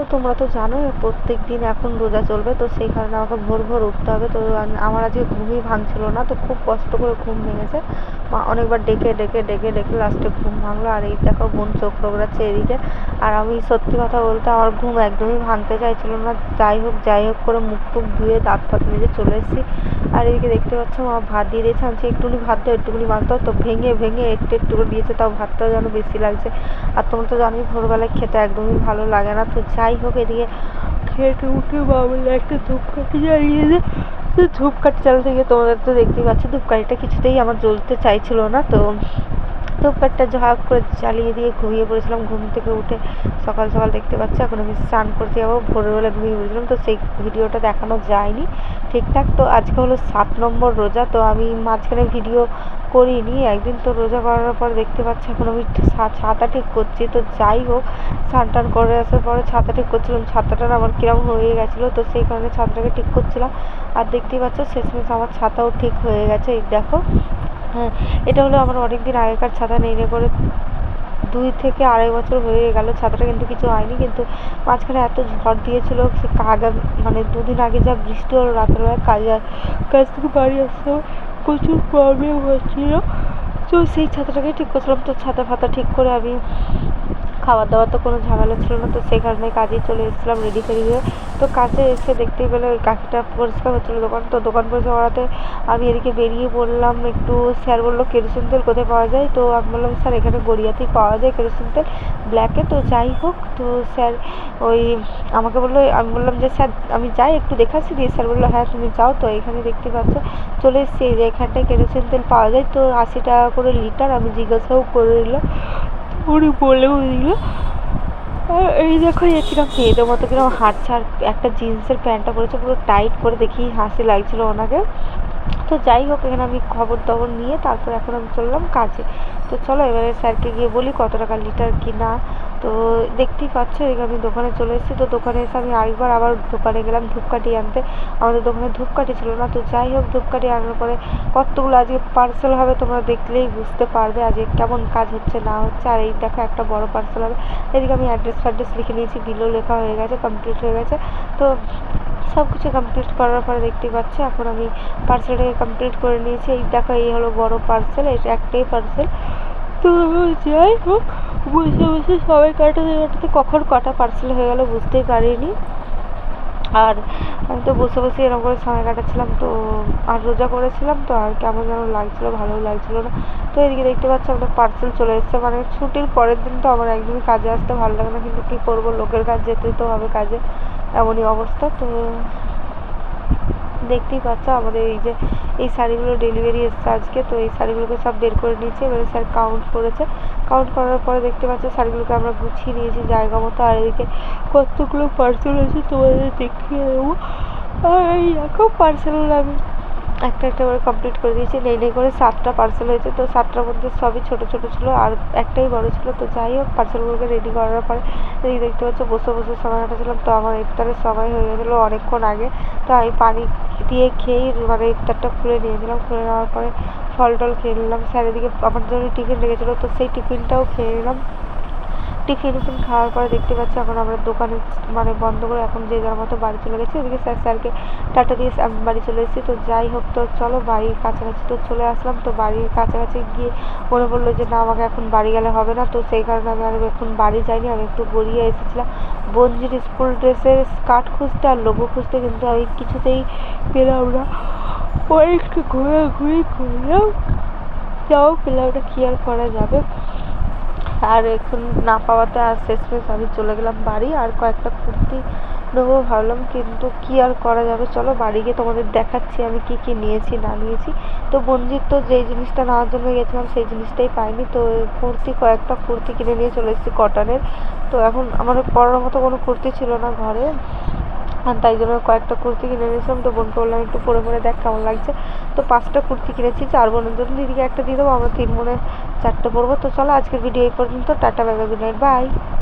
তো তোমরা তো জানোই প্রত্যেক দিন এখন রোজা চলবে, তো সেই কারণে আমাকে ভোর ভোর উঠতে হবে। তো আমার আজকে ঘুমই ভাঙছিল না, তো খুব কষ্ট করে ঘুম ভেঙেছে। মা অনেকবার ডেকে ডেকে ডেকে ডেকে লাস্টে ঘুম ভাঙলো। আর এই দেখো, বোন চোখ রোগড়াচ্ছে এদিকে। আর আমি সত্যি কথা বলতে আমার ঘুম একদমই ভাঙতে চাইছিল না। যাই হোক যাই হোক করে মুখ টুক ধুয়ে দাঁত ফাত মেজে চলে এসেছি। আর এদিকে দেখতে পাচ্ছ, মা ভাত দিয়ে দিয়েছে আমি একটুখানি ভাত দাও, একটুখানি মাছ দাও। তো ভেঙে ভেঙে একটু একটু করে দিয়েছে, তাও ভাতটাও যেন বেশি লাগছে। আর তোমরা তো জানোই, ভোরবেলায় খেতে একদমই ভালো লাগে না। তো যাই হোক এদিকে খেয়ে উঠে মা বলল একটা ধূপকাঠি জ্বালিয়ে দে ধূপকাঠি চালাতে গিয়ে তোমাদের তো দেখতেই পাচ্ছ ধূপকাঠিটা কিছুতেই আমার জ্বলতে চাইছিল না তো ধূপকাঠিটা ঝাঁক করে জ্বালিয়ে দিয়ে ঘুমিয়ে পড়েছিলাম। ঘুম থেকে উঠে সকাল সকাল দেখতে পাচ্ছি, এখন আমি স্নান করতে যাব। ভোরবেলা ঘুমিয়ে পড়েছিলাম, তো সেই ভিডিওটা দেখানো যায়নি। ঠিকঠাক তো আজকে হলো সাত নম্বর রোজা, তো আমি মাঝখানে ভিডিও করিনি একদিন, তো রোজা করার পর দেখতে পাচ্ছি এখন আমি ছাতা ঠিক করছি। তো যাই হোক, স্নান টান করে আসার পরে ছাতা ঠিক করছিলাম। ছাতাটা আমার কিরম হয়ে গেছিল, তো সেই কারণে ছাতাটাকে ঠিক করছিলাম। আর দেখতেই পাচ্ছ, শেষমেশ আমার ছাতাও ঠিক হয়ে গেছে। এই দেখো হ্যাঁ এটা হলো আমার অনেক দিন আগেকার ছাতা নেই করে দুই থেকে আড়াই বছর হয়ে গেল ছাতাটা কিন্তু কিছু হয়নি, কিন্তু মাঝখানে এত ঝড় দিয়েছিল, সে কাজ মানে দুদিন আগে যা বৃষ্টি হলো রাত্রেবেলা কাজ কাজ থেকে বাড়ি আসতে প্রচুর প্রবলেম হচ্ছিল। তো সেই ছাতাটাকে ঠিক করছিলাম, তো ছাতা ফাতা ঠিক করে আমি খাবার দাবার তো কোনো ঝামেলা ছিল না, তো সেখানে কাজেই চলে এসেছিলাম রেডি ফেডি হয়ে। তো কাছে এসে দেখতেই পেলে ওই কাকিটা পরিষ্কার হচ্ছিল দোকান, তো দোকান পরিষ্কার করাতে আমি এদিকে বেরিয়ে পড়লাম, একটু স্যার বলল, কেরোসিন তেল কোথায় পাওয়া যায়? তো আমি বললাম, স্যার, এখানে গড়িয়াতেই পাওয়া যায় কেরোসিন তেল ব্ল্যাকে তো যাই হোক। তো স্যার ওই আমাকে বলল, আমি বললাম যে, স্যার, আমি যাই, একটু দেখাচ্ছি দিয়ে। স্যার বলল হ্যাঁ তুমি যাও। তো এখানে দেখতে পাচ্ছ, চলে এসছি যে এখানটায় কেরোসিন তেল পাওয়া যায়, তো আশি টাকা করে লিটার আমি জিজ্ঞাসাও করে দিলাম উনি বলেও দিল। এই দেখো এরকম মেয়েদের মতো কীরকম হাঁটছে ছাড়, একটা জিন্সের প্যান্টটা পরেছে, পুরো টাইট করে দেখি হাসি লাগছিল ওনাকে। তো যাই হোক, এখানে আমি খবর টবর নিয়ে তারপর এখন আমি চললাম কাজে। তো চলো এবারে স্যারকে গিয়ে বলি কত টাকা লিটার কি না তো দেখতেই পাচ্ছ, এদিকে আমি দোকানে চলে এসেছি। তো দোকানে এসে আমি আরেকবার আবার দোকানে গেলাম ধূপকাঠি আনতে। আমাদের দোকানে ধূপকাঠি ছিল না। তো যাই হোক, ধূপকাঠি আনার পরে কতগুলো আজকে পার্সেল হবে তোমরা দেখলেই বুঝতে পারবে আজকে কেমন কাজ হচ্ছে, না হচ্ছে। আর এই দেখো একটা বড় পার্সেল হবে। এদিকে আমি অ্যাড্রেস ফ্যাড্রেস লিখে নিয়েছি বিলও লেখা হয়ে গেছে কমপ্লিট হয়ে গেছে। তো সব কিছু কমপ্লিট করার পরে দেখতেই পাচ্ছ, এখন আমি পার্সেলটাকে কমপ্লিট করে নিয়েছি। এই দেখো, এই হলো বড় পার্সেল এটা একটাই পার্সেল তো যাই হোক বসে বুঝতে সবাই কাটাতে কাটাতে কখন কটা পার্সেল হয়ে গেল বুঝতেই পারিনি। আর আমি তো বসে বসে এরকম করে সময় কাটাচ্ছিলাম, তো আর রোজা করেছিলাম তো, আর কেমন যেন লাগছিল, ভালোও লাগছিল না। তো এদিকে দেখতে পাচ্ছি আমাদের পার্সেল চলে এসছে মানে ছুটির পরের দিন তো আমার একদমই কাজে আসতে ভালো লাগে না, কিন্তু কী করব? লোকের কাজ যেতে তো হবে কাজে, এমনই অবস্থা, তো দেখতেই পাচ্ছ, আমাদের এই যে, এই শাড়িগুলো ডেলিভারি এসছে আজকে। তো এই শাড়িগুলোকে সব বের করে নিয়েছি। এবারে স্যার কাউন্ট করেছে। কাউন্ট করার পরে দেখতে পাচ্ছ, শাড়িগুলোকে আমরা গুছিয়ে নিয়েছি জায়গা মতো। আর এদিকে কতগুলো পার্সেল আছে তোমাদের দেখিয়ে দেবো এই দেখো পার্সেলগুলো আমি একটা একটা করে কমপ্লিট করে দিয়েছি। নেই নেই করে সাতটা পার্সেল হয়েছে। তো সাতটার মধ্যে সবই ছোটো ছোটো ছিল। আর একটাই বড় ছিল। তো যাই হোক পার্সেলগুলোকে রেডি করার পরে এই দেখতে পাচ্ছ, বসে বসে সময় কাটাচ্ছিলাম। তো আমার ইফতারের সময় হয়ে গেছিল অনেকক্ষণ আগে। তো আমি পানি দিয়ে খেয়েই মানে ইফতারটা খুলে নিয়েছিলাম, খুলে নেওয়ার পরে ফল টল খেয়ে নিলাম। স্যার এদিকে আমার জন্য টিফিন রেখেছিলো, তো সেই টিফিনটাও খেয়ে নিলাম। টিফিন টিফিন খাওয়ার পরে দেখতে পাচ্ছি এখন আমরা দোকানে মানে বন্ধ করে এখন যে যার মতো বাড়ি চলে গেছি। ওদিকে স্যার, স্যারকে টাটা দিয়ে আমি বাড়ি চলে এসেছি। তো যাই হোক, তো চলো বাড়ির কাছাকাছি তো চলে আসলাম। তো বাড়ির কাছাকাছি গিয়ে মনে পড়ল যে না, আমাকে এখন বাড়ি গেলে হবে না। তো সেই কারণে আমি আর এখন বাড়ি যাইনি, আমি একটু গড়িয়ে এসেছিলাম। বঞ্জির স্কুল ড্রেসের স্কার্ট খুঁজতে আর লোগো খুঁজতে কিন্তু আমি কিছুতেই পেলাম না। একটু ঘোরাঘুরি করলাম। যাও পেলাম ওটা কী আর করা যাবে? আর এখন না পাওয়াতে আর শেষমেশ আমি চলে গেলাম বাড়ি। আর কয়েকটা কুর্তি নেব ভাবলাম কিন্তু কী আর করা যাবে? চলো বাড়ি গিয়ে তোমাদের দেখাচ্ছি আমি কী কী নিয়েছি, না নিয়েছি। তো বঞ্জিত তো যেই জিনিসটা নেওয়ার জন্য গেছিলাম সেই জিনিসটাই পাইনি। তো কুর্তি, কয়েকটা কুর্তি কিনে নিয়ে চলে এসেছি কটনের। তো এখন আমার পরার মতো কোনো কুর্তি ছিল না ঘরে। আর তাই জন্য কয়েকটা কুর্তি কিনে নিয়েছিলাম। তো বোনকে বললাম, একটু পরে পরে দেখ কেমন লাগছে। তো পাঁচটা কুর্তি কিনেছি। চার বোনের জন্য দিদিকে একটা দিয়ে দেবো, আমরা তিন বোনে চারটে পরবো। তো চলো আজকের ভিডিও এই পর্যন্ত। Tata bye, good night, bye.